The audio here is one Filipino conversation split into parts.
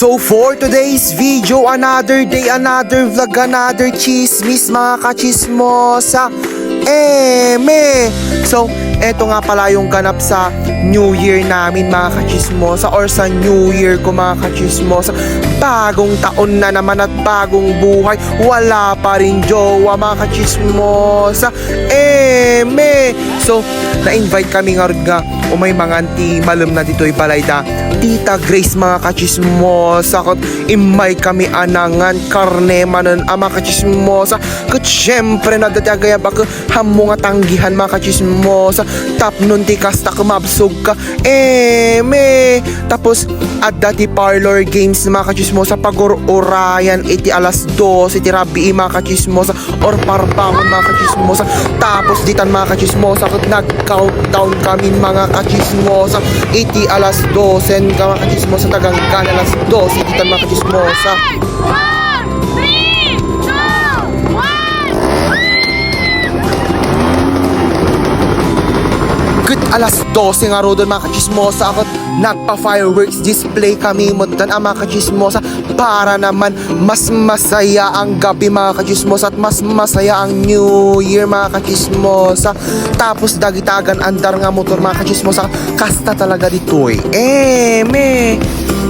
So for today's video, another day, another vlog, another chismis mga kachismosa. Eme! So, eto nga pala yung ganap sa New Year namin mga kachismosa or sa New Year ko mga kachismosa. Bagong taon na naman at bagong buhay. Wala pa rin jowa mga kachismosa. Eme! So, na-invite kami nga nga o may mga anti malum na dito'y balay da. Tita Grace mga kachismosa. Kot imay kami anangan karne manan ama kachismosa. Kat syempre na datagaya baka hamo nga tanggihan mga kachismosa. Tap nun ti kasta kumabsog ka. Eme. Tapos at dati parlor games mga kachismosa. Pagor orayan iti alas 12 iti rabi mga kachismosa. Or parbangon mga kachismosa. Tapos ditan mga kachismosa. Kat nag-countdown kami mga kachismosa iti alas 12 ka mga kachismosa tagang kan alas 12 ditan mga kachismosa Good alas 12 nga ro mga kachismosa. Ako nagpa-fireworks display kami mo doon ang mga kachismosa. Para naman mas masaya ang gabi mga kachismosa at mas masaya ang New Year mga kachismosa. Tapos dagitagan andar nga motor mga kachismosa. Kasta talaga ditoy eh. Me.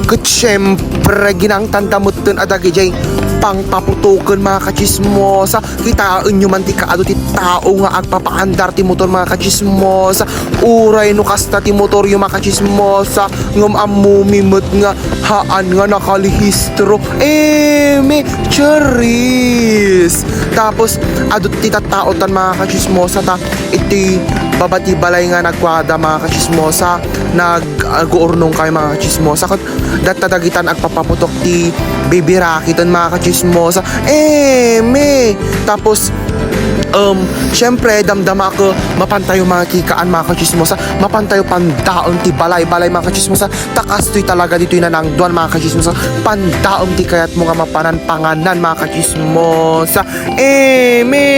Kat syempre ginang tandamot dun adagi jay pang paputukan mga kachismosa. Kitaan nyo man ti kaado ti tao nga agpapaandar ti motor mga kachismosa. Uray no kasta ti motor yung mga kachismosa. Ngam amumimot nga haan nga nakalihistro. Eme charis. Tapos adot ti tataotan mga kachismosa ta iti babati balay nga nagkwada mga kachismosa. Nag-uurnong kayo mga kachismosa. Kat datadagitan agpapaputok ti baby rakitan mga kachismosa. Eh me. Tapos Um, syempre, damdama ko mapantayo mga kikaan mga kachismosa. Mapantayo pandaon ti balay-balay mga kachismosa. Takas to'y talaga dito'y nanangduan mga kachismosa. Pandaon ti kayat mo nga mapanan panganan mga kachismosa. Eh me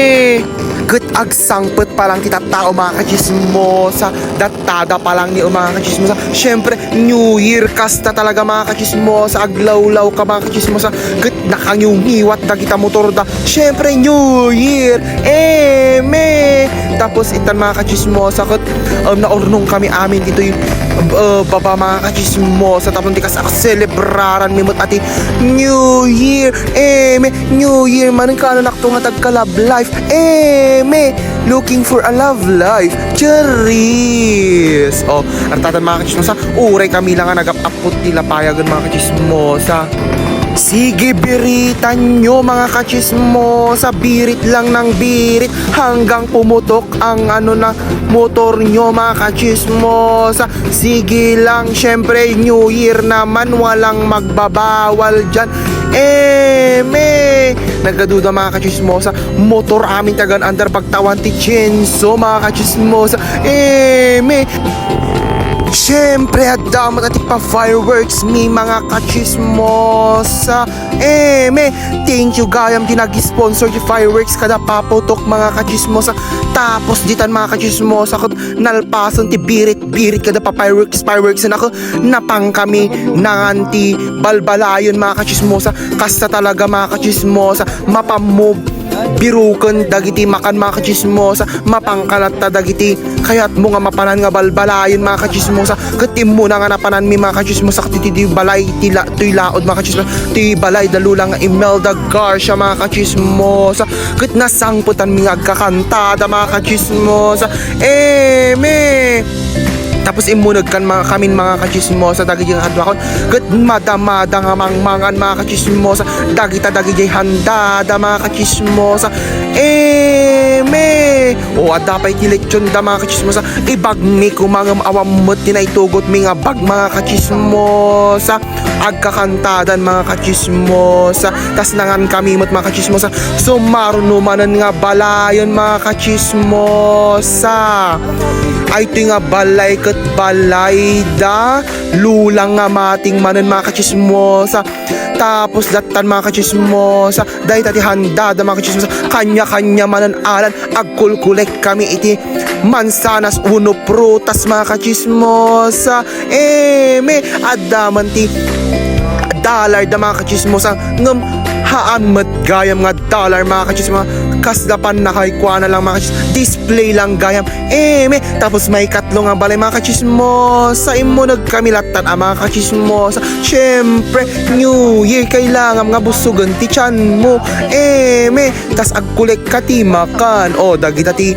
Good agsangpet pa lang kita tao mga kachismosa. Datada pa lang ni mga kachismosa. Syempre, New Year kasta talaga mga kachismosa. Aglawlaw ka mga kachismosa. Good nakangyungiwat na kita motor da Syempre, New Year Eme Tapos itan mga kachismosa Kat um, naurnong kami amin. Dito yung uh, baba mga kachismosa. Tapos di kas celebraran mimot ati New Year Eme New Year man ka na nakto nga tagka love life Eme Looking for a love life Charis. Oh, artatan mga kachismosa Uray kami lang nga nagap-apot nila payagan mga kachismosa Sige biritan nyo mga kachismosa Birit lang ng birit Hanggang pumutok ang ano na motor nyo mga kachismosa Sige lang syempre New Year naman Walang magbabawal dyan. Eme Nagaduda mga kachismosa Motor amin tagan under pagtawan ti Chenso mga kachismosa Eme Siyempre, at damat at pa fireworks mi mga kachismosa. Eh, me, thank you gayam di nag-sponsor di fireworks kada paputok mga kachismosa. Tapos ditan mga kachismosa ko nalpason ti birit-birit kada pa fireworks fireworks na ako napang kami nanganti balbalayon mga kachismosa. Kasta talaga mga kachismosa mapamove birukan dagiti makan mga kachismosa mapangkalat ta dagiti kayat mo nga mapanan nga balbalayon mga kachismosa. Katim mo na nga napanan mi mga kachismosa kati ti balay ti la ti laod mga kachismosa. Ti balay dalulang nga Imelda Garcia mga kachismosa. Kat nasangputan mi nga kakantada mga kachismosa. Eh me tapos imunag kan mga kamin mga kachismosa dagi jay hadwakon ket madamada nga mangmangan mga kachismosa. Dagi ta dagi jay handada mga kachismosa. Eh o adapay ti lechon da mga kachismosa. Ibag mi kumangam awam mo tinaitugot mi nga bag mga kachismosa. Agkakantadan mga kachismosa. Tas nangan kami mot mga kachismosa. Sumarunumanan nga balayon mga kachismosa. Ay ito nga balay kat balay da. Lulang nga mating manan mga kachismosa. Tapos datan mga kachismosa. Dahil tati handa da mga kachismosa. Kanya-kanya manan alan agkulkulek kami iti mansanas uno prutas mga kachismosa. Eh me adaman ti dollar da mga kachismosa. Ngam haan mat gayam nga dollar mga kachismosa kasdapan na kay kwa na lang mga kachis. Display lang gayam. Eh me tapos may katlo nga balay mga kachismosa. Imo nagkamilatan ang mga kachismosa. Syempre new year kailangan nga busugan ti chan mo. Eh me tas agkulek ka ti makan. O dagita ti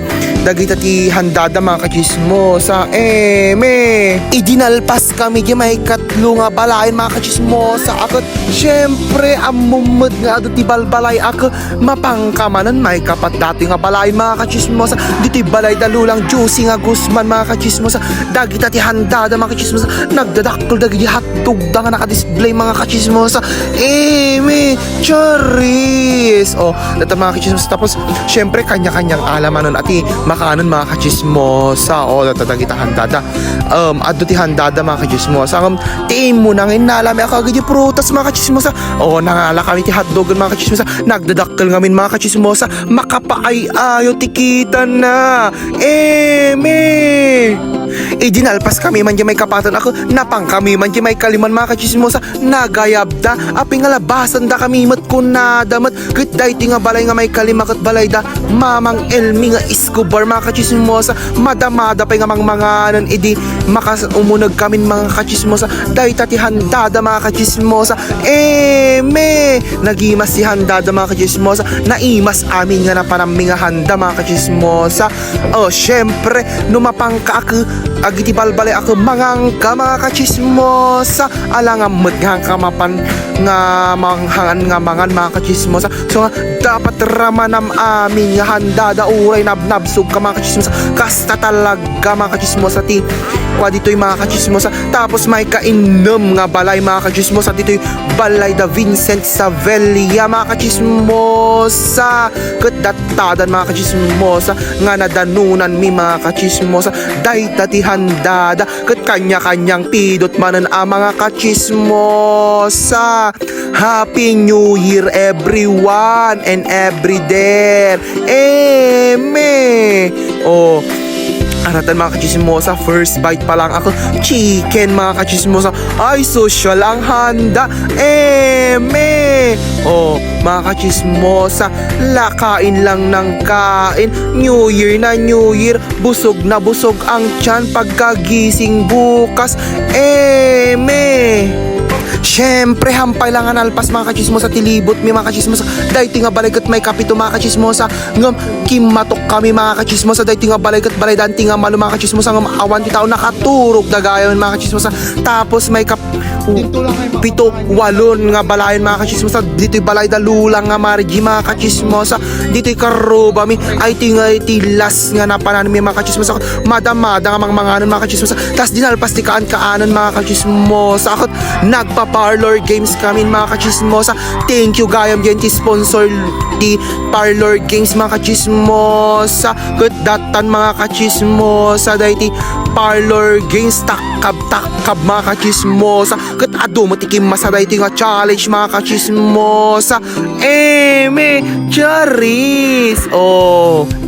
dagita ti handada mga kachismosa eh me. Idinalpas kami di may katlo nga balayan mga kachismosa akot syempre amumod nga ado ti balbalay ako. Mapangkamanan may kapat dati nga balay mga kachismosa diti balay dalulang juicy nga gusman mga kachismosa dagita ti handada mga kachismosa nagdadakkel dagiti hotdog da nga nakadisplay mga kachismosa eh me. Charis. Oh data mga kachismosa tapos syempre kanya-kanyang alamanon ati makanon mga kachismosa. Data dagita handada um adto ti handada mga kachismosa. Um tiin mo nang inalami ako agad yung prutas mga kachismosa. Oh nangala kami ti hotdogan mga kachismosa. Nagdadakkel ngamin mga kachismosa. Makapaay ayo tikita na. Eh me Idinalpas kami man may kapatan ako. Napang kami man may kaliman mga kachismosa. Nagayab da Api nga labasan da kami mat kunada mat Kit day ti nga balay nga may kalimakat balay da. Mamang Elmi nga Escobar mga kachismosa. Madamada pa nga mang manganan Idi makas umunag kami mga kachismosa. Day tati handada mga kachismosa. Eh me Nagimas si handada mga kachismosa. Naimas amin nga na panami nga handa mga kachismosa. Oh syempre Numapang ka ako Agiti balbalay ako mangangka mga kachismosa Alang nga kamapan nga manghangan nga mangan mga kachismosa So nga dapat ramanam amin nga handa da uray nabnabsog ka mga kachismosa Kasta talaga mga kachismosa ti Kwa dito'y mga kachismosa. Tapos may kainom nga balay mga kachismosa. Dito'y balay da Vincent Savelia mga kachismosa. Kadatadan mga kachismosa. Nga nadanunan mi mga kachismosa. Day tati handada. Kat kanya-kanyang pidot manan ang mga kachismosa. Happy New Year everyone and every day. Eme Oh Aratan mga kachismosa, first bite pa lang ako. Chicken mga kachismosa. Ay, social ang handa. Eme Oh, mga kachismosa. Lakain lang ng kain. New Year na New Year. Busog na busog ang tiyan Pagkagising bukas. Eme Siyempre, hampay lang ang alpas mga kachismosa tilibot mi mga kachismosa Dahil tinga balikat may kapito mga kachismosa Ngam, kimatok kami mga kachismosa Dahil tinga balikat balay dan tinga malo mga kachismosa Ngam, awan ti tao nakaturog dagayon mga kachismosa Tapos may kap... Pito, walon nga balayan mga kachismosa Dito'y balay dalulang nga margi mga kachismosa Dito'y karoba mi Ay tinga tilas nga napanan mi mga kachismosa Madamada nga mga manganon mga kachismosa Tas dinalpas ti kaan kaanan mga kachismosa Akot nagpa-parlor games kami mga kachismosa. Thank you gayam dyan ti sponsor di parlor games mga kachismosa. Kat datan mga kachismosa Dahil ti parlor games takab takab mga kachismosa. Kat ado mo ti masaday ti nga challenge mga kachismosa. Eme Charis! Oh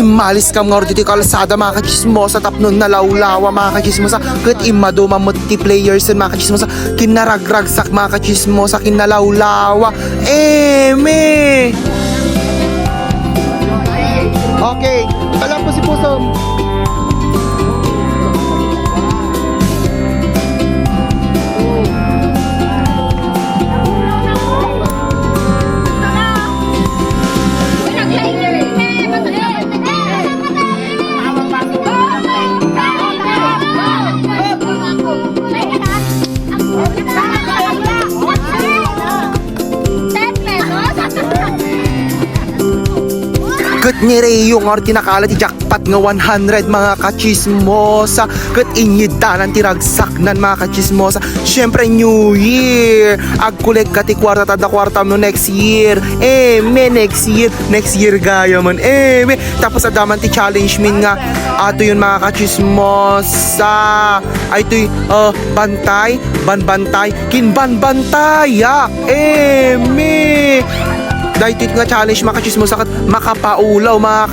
imalis kam nga dito kalsada mga kachismosa. Tapno nalawlawa mga kachismosa. Kat imaduma multiplayers yun mga kachismosa. Kinaragragsak mga kachismosa. Kinalawlawa. Eme! Okay, alam ko si Puso. Kat ni Rayo nga tinakala ti jackpot nga 100 mga kachismosa? Kat inyidanan ti ragsaknan mga kachismosa? Siyempre New Year! Agkulek ka ti kwarta tada kwarta no next year. Eh me next year. Next year gaya man Eh me Tapos adaman ti challenge min nga Ato yun mga kachismosa. Ay to'y uh, bantay Banbantay. Kinbanbantay ya Eh me Dahil nga challenge mga kachismosa kat makapaulaw mga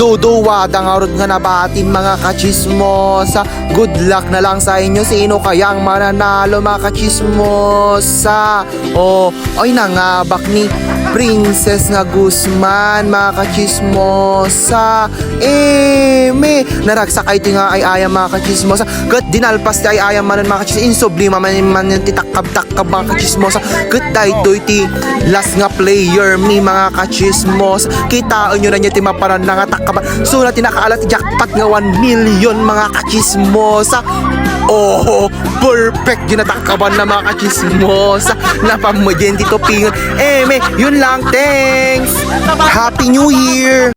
Good dodo wadang arod nga nabatin mga kachismosa. Good luck na lang sa inyo. Sino kayang mananalo mga kachismosa? Oh, ay nangabak ni Princess nga Guzman mga kachismosa. Eh, me, naragsak ay ti nga ay ayam mga kachismosa. Kat dinalpas ay ayam manan mga kachismosa. Insublima man man titakab-takab mga kachismosa. Kat dahil ti last nga player mi mga kachismosa. Kitaan nyo na niya ti maparan na nga takaban. So na tinakaala ti jackpot nga 1 million mga kachismosa. Oh, perfect yun natakaban na mga kachismosa. Napamudyan dito pingon. Eh, me, yun lang. Thanks. Happy New Year!